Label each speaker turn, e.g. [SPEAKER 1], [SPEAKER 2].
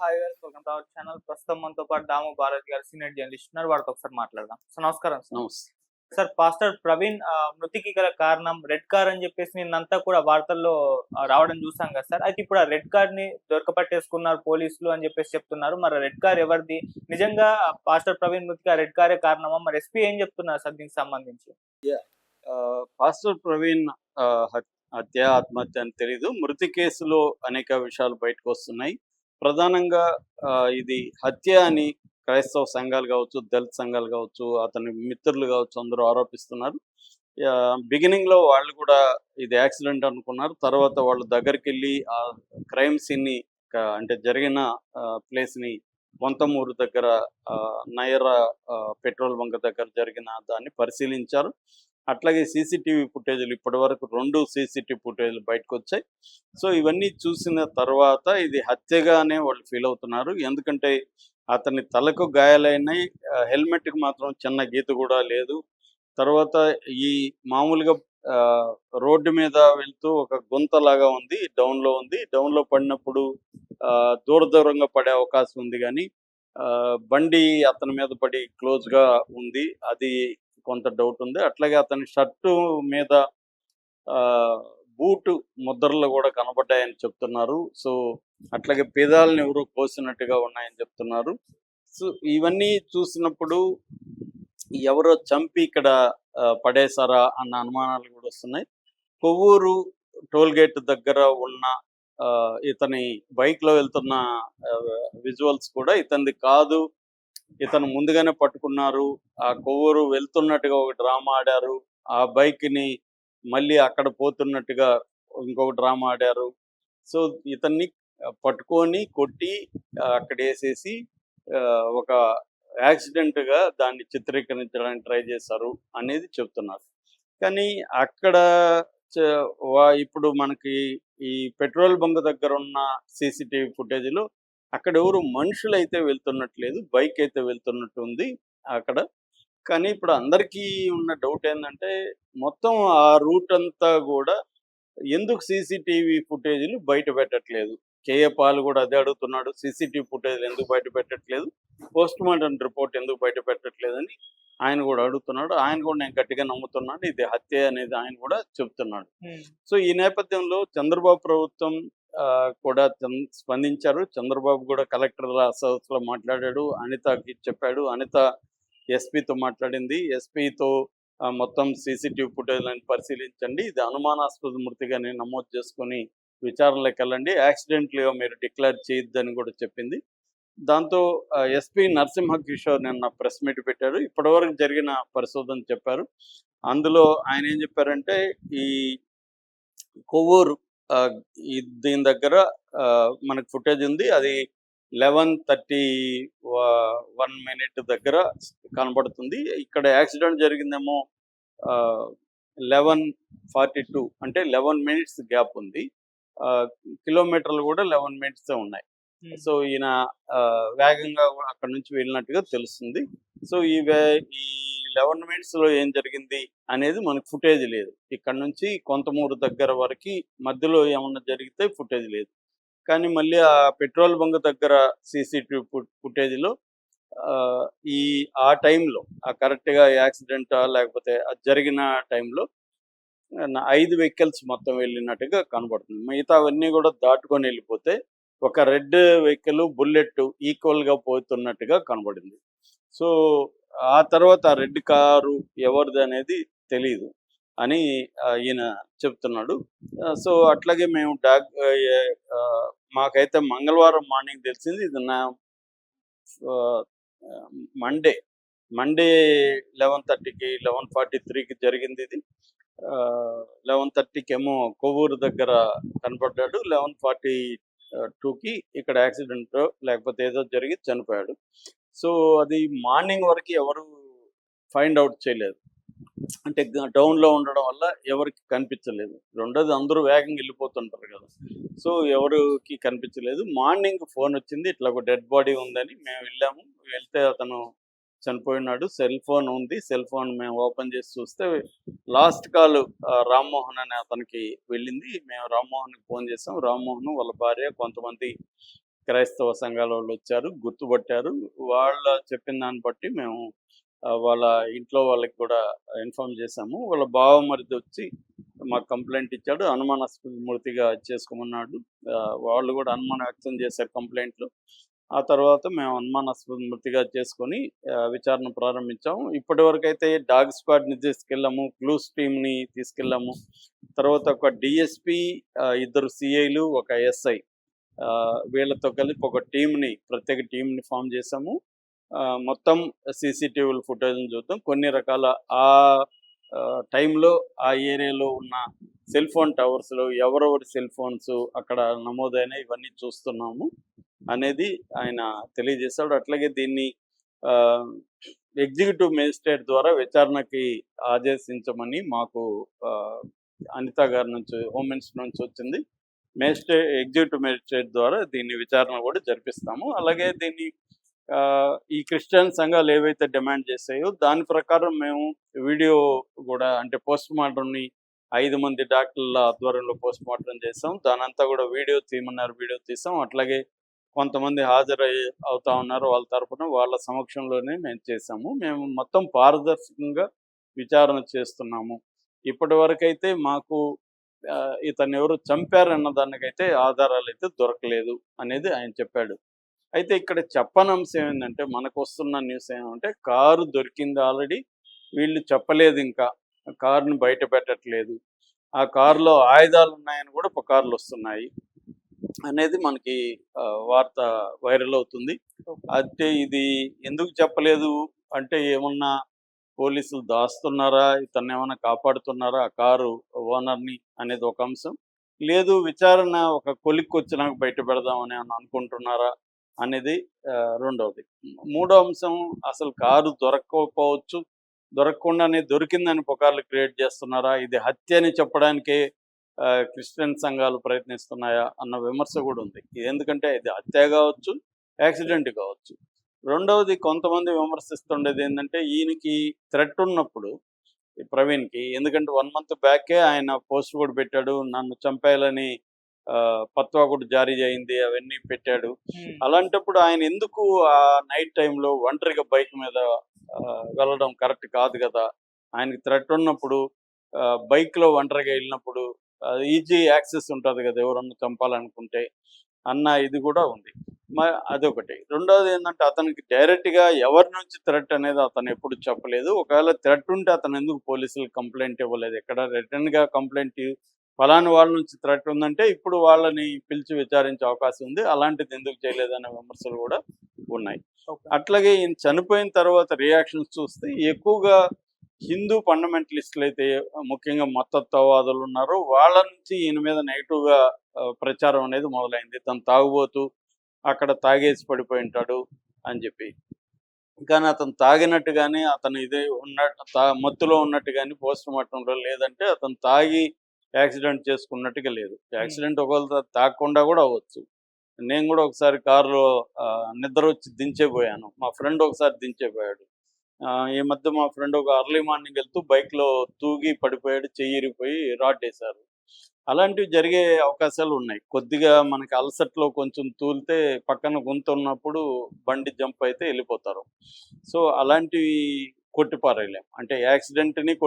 [SPEAKER 1] Hi గారు welcome to our channel ప్రస్తుతం మనతో పాటు దాము భారత్ గారు సీనియర్ జర్నలిస్ట్ ఉన్నారు. వాడితో ఒకసారి మాట్లాడదాం. సో నమస్కారం సార్
[SPEAKER 2] నమస్తే.
[SPEAKER 1] సార్ పాస్టర్ ప్రవీణ్ మృతికి గల కారణం రెడ్ కార్ అని చెప్పేసి నిన్నంతా కూడా వార్తల్లో రావడం చూసాం కదా సార్ అయితే ఇప్పుడు ఆ రెడ్ కార్ని దొరకపట్టేసుకున్నారు పోలీసులు అని చెప్పేసి చెప్తున్నారు. మరి రెడ్ కార్ ఎవరిది? నిజంగా పాస్టర్ ప్రవీణ్ మృతికి ఆ రెడ్ కారే కారణమా? మరి ఎస్పీ ఏం చెప్తున్నారు సార్ దీనికి సంబంధించి?
[SPEAKER 2] పాస్టర్ ప్రవీణ్ హత్య ఆత్మహత్య అని తెలీదు. మృతి కేసులో అనేక విషయాలు బయటకు వస్తున్నాయి. ప్రధానంగా ఆ, ఇది హత్య అని క్రైస్తవ సంఘాలు కావచ్చు దళిత సంఘాలు కావచ్చు అతని మిత్రులు కావచ్చు అందరూ ఆరోపిస్తున్నారు. బిగినింగ్లో వాళ్ళు కూడా ఇది యాక్సిడెంట్ అనుకున్నారు. తర్వాత వాళ్ళు దగ్గరికి వెళ్ళి ఆ క్రైమ్ సీన్ని అంటే జరిగిన ప్లేస్ని దగ్గర ఆ, నయరా ఆ, పెట్రోల్ బంక్ దగ్గర జరిగిన దాన్ని పరిశీలించారు. అట్లాగే సీసీటీవీ ఫుటేజ్లు ఇప్పటి వరకు రెండు సీసీటీవీ ఫుటేజ్లు బయటకు వచ్చాయి సో ఇవన్నీ చూసిన తర్వాత ఇది హత్యగానే వాళ్ళు ఫీల్ అవుతున్నారు. ఎందుకంటే అతని తలకు గాయాలైనాయి. హెల్మెట్కి మాత్రం చిన్న గీత కూడా లేదు. తర్వాత ఈ మామూలుగా ఆ, రోడ్డు మీద వెళ్తూ ఒక గుంతలాగా ఉంది డౌన్లో ఉంది. డౌన్లో పడినప్పుడు ఆ, దూర దూరంగా పడే అవకాశం ఉంది కానీ ఆ, బండి అతని మీద పడి క్లోజ్గా ఉంది. అది కొంత డౌట్ ఉంది. అట్లాగే అతని షర్టు మీద ఆ, బూటు ముద్రలు కూడా కనబడ్డాయని చెప్తున్నారు. సో అట్లాగే పెదాలను ఎవరో కోసినట్టుగా ఉన్నాయని చెప్తున్నారు. సో ఇవన్నీ చూసినప్పుడు ఎవరో చంపి ఇక్కడ పడేశారా అన్న అనుమానాలు కూడా వస్తున్నాయి. కొవ్వూరు టోల్గేట్ దగ్గర ఉన్న ఆ, ఇతని బైక్లో వెళ్తున్న విజువల్స్ కూడా ఇతనిది కాదు. ఇతను ముందుగానే పట్టుకున్నారు. ఆ కొవ్వూరు వెళ్తున్నట్టుగా ఒక డ్రామా ఆడారు. ఆ బైక్ని మళ్ళీ అక్కడ పోతున్నట్టుగా ఇంకొక డ్రామా ఆడారు. సో ఇతన్ని పట్టుకొని కొట్టి అక్కడ వేసేసి ఒక యాక్సిడెంట్గా దాన్ని చిత్రీకరించడానికి ట్రై చేశారు అనేది చెప్తున్నారు. కానీ అక్కడ ఇప్పుడు మనకి ఈ పెట్రోల్ బంక్ దగ్గర ఉన్న సీసీటీవీ ఫుటేజ్లో అక్కడ ఎవరు మనుషులు అయితే వెళ్తున్నట్లేదు బైక్ అయితే వెళ్తున్నట్టు ఉంది అక్కడ. కానీ ఇప్పుడు అందరికీ ఉన్న డౌట్ ఏంటంటే మొత్తం ఆ రూట్ అంతా కూడా ఎందుకు సీసీటీవీ ఫుటేజ్లు బయట పెట్టట్లేదు? కేఏ పాల్ కూడా అదే అడుగుతున్నాడు సీసీటీవీ ఫుటేజ్ ఎందుకు బయట పెట్టట్లేదు? పోస్ట్ మార్టం రిపోర్ట్ ఎందుకు బయట పెట్టట్లేదని ఆయన కూడా అడుగుతున్నాడు. ఆయన కూడా నేను గట్టిగా నమ్ముతున్నాడు ఇది హత్య అనేది ఆయన కూడా చెప్తున్నాడు. సో ఈ నేపథ్యంలో చంద్రబాబు ప్రభుత్వం కూడా స్పందించారు. చంద్రబాబు కూడా కలెక్టర్ సదస్సులో మాట్లాడాడు. అనితకి చెప్పాడు. అనిత ఎస్పీతో మాట్లాడింది. ఎస్పీతో మొత్తం సీసీటీవీ ఫుటేజ్లను పరిశీలించండి. ఇది అనుమానాస్పద మృతిగా నేను నమోదు చేసుకొని విచారణలోకి వెళ్ళండి. యాక్సిడెంట్లుగా మీరు డిక్లేర్ చేయొద్దని కూడా చెప్పింది. దాంతో ఎస్పీ నరసింహ కిషోర్ నిన్న ప్రెస్ మీట్ పెట్టారు. ఇప్పటివరకు జరిగిన పరిశోధన చెప్పారు. అందులో ఆయన ఏం చెప్పారంటే ఈ కొవ్వూరు దీని దగ్గర ఆ, మనకు ఫుటేజ్ ఉంది. అది లెవెన్ థర్టీ వన్ మినిట్ దగ్గర కనబడుతుంది. ఇక్కడ యాక్సిడెంట్ జరిగిందేమో లెవెన్ ఫార్టీ టూ అంటే లెవెన్ మినిట్స్ గ్యాప్ ఉంది. ఆ, కిలోమీటర్లు కూడా లెవెన్ మినిట్స్ ఉన్నాయి. సో ఈయన ఆ, వేగంగా అక్కడ నుంచి వెళ్ళినట్టుగా తెలుస్తుంది. సో ఈ ఈ లెవెన్ మినిట్స్లో ఏం జరిగింది అనేది మనకు ఫుటేజ్ లేదు. ఇక్కడ నుంచి కొంతమూరు దగ్గర వరకు మధ్యలో ఏమన్నా జరిగితే ఫుటేజ్ లేదు. కానీ మళ్ళీ ఆ పెట్రోల్ బంక్ దగ్గర సీసీటీవీ ఫుటేజ్లో ఈ ఆ టైంలో ఆ కరెక్ట్గా యాక్సిడెంట్ లేకపోతే అది జరిగిన టైంలో ఐదు వెహికల్స్ మొత్తం వెళ్ళినట్టుగా కనబడుతుంది. మిగతా అవన్నీ కూడా దాటుకొని వెళ్ళిపోతే ఒక రెడ్ వెహికల్ బుల్లెట్ ఈక్వల్గా పోతున్నట్టుగా కనబడింది. సో ఆ తర్వాత ఆ రెడ్ కారు ఎవరిది అనేది తెలియదు అని ఈయన చెప్తున్నాడు. సో అట్లాగే మేము డాక్ మాకైతే మంగళవారం మార్నింగ్ తెలిసింది ఇది నా మండే మండే లెవెన్ థర్టీకి లెవెన్ ఫార్టీ త్రీకి జరిగింది ఇది. లెవెన్ థర్టీకి ఏమో కొవ్వూరు దగ్గర కనపడ్డాడు లెవెన్ ఫార్టీ టూకి ఇక్కడ యాక్సిడెంట్ లేకపోతే ఏదో జరిగి చనిపోయాడు. సో అది మార్నింగ్ వరకు ఎవరు ఫైండ్ అవుట్ చేయలేదు. అంటే డౌన్లో ఉండడం వల్ల ఎవరికి కనిపించలేదు. రెండోది అందరూ వేగంగా వెళ్ళిపోతుంటారు కదా. సో ఎవరికి కనిపించలేదు. మార్నింగ్ ఫోన్ వచ్చింది ఇట్లా ఒక డెడ్ బాడీ ఉందని మేము వెళ్ళాము. వెళ్తే అతను చనిపోయినాడు. సెల్ ఫోన్ ఉంది. సెల్ ఫోన్ మేము ఓపెన్ చేసి చూస్తే లాస్ట్ కాల్ రామ్మోహన్ అనే అతనికి వెళ్ళింది. మేము రామ్మోహన్కి ఫోన్ చేసాం. రామ్మోహన్ వాళ్ళ భార్య కొంతమంది క్రైస్తవ సంఘాల వాళ్ళు వచ్చారు గుర్తుపట్టారు. వాళ్ళ చెప్పిన దాన్ని బట్టి మేము వాళ్ళ ఇంట్లో వాళ్ళకి కూడా ఇన్ఫార్మ్ చేశాము వాళ్ళ బావమరిది వచ్చి మాకు కంప్లైంట్ ఇచ్చాడు. అనుమానాస్పదమూర్తిగా చేసుకోమన్నాడు. వాళ్ళు కూడా అనుమానం వ్యక్తం చేశారు కంప్లైంట్లు. ఆ తర్వాత మేము అనుమానాస్పదమూర్తిగా చేసుకొని విచారణ ప్రారంభించాము. ఇప్పటి వరకు అయితే డాగ్ స్క్వాడ్ని తీసుకెళ్ళాము క్లూస్ టీమ్ని తీసుకెళ్ళాము. తర్వాత ఒక డిఎస్పి ఇద్దరు సిఐలు ఒక ఎస్ఐ వీళ్ళతో కలిపి ఒక టీంని ప్రత్యేక టీంని ఫామ్ చేసాము ఆ, మొత్తం సీసీటీవీల ఫుటేజ్ని చూద్దాం. కొన్ని రకాల ఆ ఆ, టైంలో ఆ ఏరియాలో ఉన్న సెల్ ఫోన్ టవర్స్లో ఎవరెవరి సెల్ ఫోన్స్ అక్కడ నమోదైన ఇవన్నీ చూస్తున్నాము. అనేది ఆయన తెలియజేశాడు అట్లాగే దీన్ని ఎగ్జిక్యూటివ్ మేజిస్ట్రేట్ ద్వారా విచారణకి ఆదేశించమని మాకు ఆ, అనిత గారి నుంచి హోమ్ మినిస్టర్ నుంచి వచ్చింది. మేజిస్ట్రేట్ ఎగ్జిక్యూటివ్ మేజిస్ట్రేట్ ద్వారా దీన్ని విచారణ కూడా జరిపిస్తాము. అలాగే దీన్ని ఆ, ఈ క్రిస్టియన్ సంఘాలు ఏవైతే డిమాండ్ చేసాయో దాని ప్రకారం మేము వీడియో కూడా అంటే పోస్ట్ మార్టంని ఐదు మంది డాక్టర్ల ఆధ్వర్యంలో పోస్ట్ మార్టం చేసాం దానంతా కూడా వీడియో తీయమన్నారు వీడియో తీసాం. అట్లాగే కొంతమంది హాజరై అవుతా ఉన్నారు వాళ్ళ తరపున. వాళ్ళ సమక్షంలోనే మేము చేసాము మేము మొత్తం పారదర్శకంగా విచారణ చేస్తున్నాము. ఇప్పటి వరకైతే మాకు ఇతను ఎవరు చంపారన్న దానికైతే ఆధారాలు అయితే దొరకలేదు అనేది ఆయన చెప్పాడు. అయితే ఇక్కడ చెప్పని అంశం ఏంటంటే మనకు వస్తున్న న్యూస్ ఏమంటే కారు దొరికింది ఆల్రెడీ వీళ్ళు చెప్పలేదు ఇంకా. కారుని బయట పెట్టట్లేదు. ఆ కారులో ఆయుధాలు ఉన్నాయని కూడా పుకార్లు వస్తున్నాయి. అనేది మనకి వార్త వైరల్ అవుతుంది. అయితే ఇది ఎందుకు చెప్పలేదు? అంటే ఏమన్నా పోలీసులు దాస్తున్నారా? ఇతన్ని ఏమన్నా కాపాడుతున్నారా? ఆ కారు ఓనర్ని అనేది ఒక అంశం. లేదు విచారణ ఒక కొలిక్కి వచ్చినాక బయట పెడదామని అని అనుకుంటున్నారా? అనేది రెండవది. మూడో అంశం అసలు కారు దొరకకపోవచ్చు దొరకకుండానే దొరికిందని పుకార్లు క్రియేట్ చేస్తున్నారా? ఇది హత్య అని చెప్పడానికే క్రిస్టియన్ సంఘాలు ప్రయత్నిస్తున్నాయా అన్న విమర్శ కూడా ఉంది. ఎందుకంటే ఇది హత్య కావచ్చు యాక్సిడెంట్ కావచ్చు. రెండవది కొంతమంది విమర్శిస్తుండేది ఏంటంటే ఈయనకి థ్రెట్ ఉన్నప్పుడు ఈ ప్రవీణ్కి ఎందుకంటే వన్ మంత్ బ్యాకే ఆయన పోస్ట్ కూడా పెట్టాడు నన్ను చంపేయాలని పత్వా కూడా జారీ అయింది అవన్నీ పెట్టాడు. అలాంటప్పుడు ఆయన ఎందుకు ఆ నైట్ టైంలో ఒంటరిగా బైక్ మీద వెళ్ళడం కరెక్ట్ కాదు కదా? ఆయనకి థ్రెట్ ఉన్నప్పుడు ఆ, bike లో ఒంటరిగా వెళ్ళినప్పుడు ఈజీ యాక్సెస్ ఉంటుంది కదా ఎవరన్నా చంపాలనుకుంటే. అన్న ఇది కూడా ఉంది. అదొకటి. రెండోది ఏంటంటే అతనికి డైరెక్ట్గా ఎవరి నుంచి థ్రెట్ అనేది అతను ఎప్పుడు చెప్పలేదు. ఒకవేళ థ్రెట్ ఉంటే అతను ఎందుకు పోలీసులకు కంప్లైంట్ ఇవ్వలేదు? ఎక్కడ రిటర్న్గా కంప్లైంట్ ఫలాని వాళ్ళ నుంచి థ్రెట్ ఉందంటే ఇప్పుడు వాళ్ళని పిలిచి విచారించే అవకాశం ఉంది. అలాంటిది ఎందుకు చేయలేదనే విమర్శలు కూడా ఉన్నాయి. అట్లాగే ఈయన చనిపోయిన తర్వాత రియాక్షన్స్ చూస్తే ఎక్కువగా హిందూ ఫండమెంటలిస్టులు అయితే ముఖ్యంగా మతత్వవాదులు ఉన్నారో. వాళ్ళ నుంచి ఈయన మీద నెగిటివ్గా ప్రచారం అనేది మొదలైంది. తను తాగుబోతూ అక్కడ తాగేసి పడిపోయి ఉంటాడు అని చెప్పి. కానీ అతను తాగినట్టు కానీ అతను ఇదే ఉన్న తా మత్తులో ఉన్నట్టు కానీ పోస్ట్ మార్టంలో లేదంటే అతను తాగి యాక్సిడెంట్ చేసుకున్నట్టుగా లేదు. యాక్సిడెంట్ ఒకవేళ తాగకుండా కూడా అవ్వచ్చు. నేను కూడా ఒకసారి కారులో నిద్ర వచ్చి దించేపోయాను. మా ఫ్రెండ్ ఒకసారి దించేపోయాడు. ఈ మధ్య మా ఫ్రెండ్ ఒక అర్లీ మార్నింగ్ వెళ్తూ బైక్లో తూగి పడిపోయాడు చెయ్యిరిపోయి రాడ్ వేశారు. అలాంటివి జరిగే అవకాశాలు ఉన్నాయి. కొద్దిగా మనకి అలసట్లో కొంచెం తూలితే పక్కన గుంత ఉన్నప్పుడు బండి జంప్ అయితే వెళ్ళిపోతారు. సో అలాంటివి కొట్టిపారేయలేం. అంటే యాక్సిడెంట్ని కొట్టి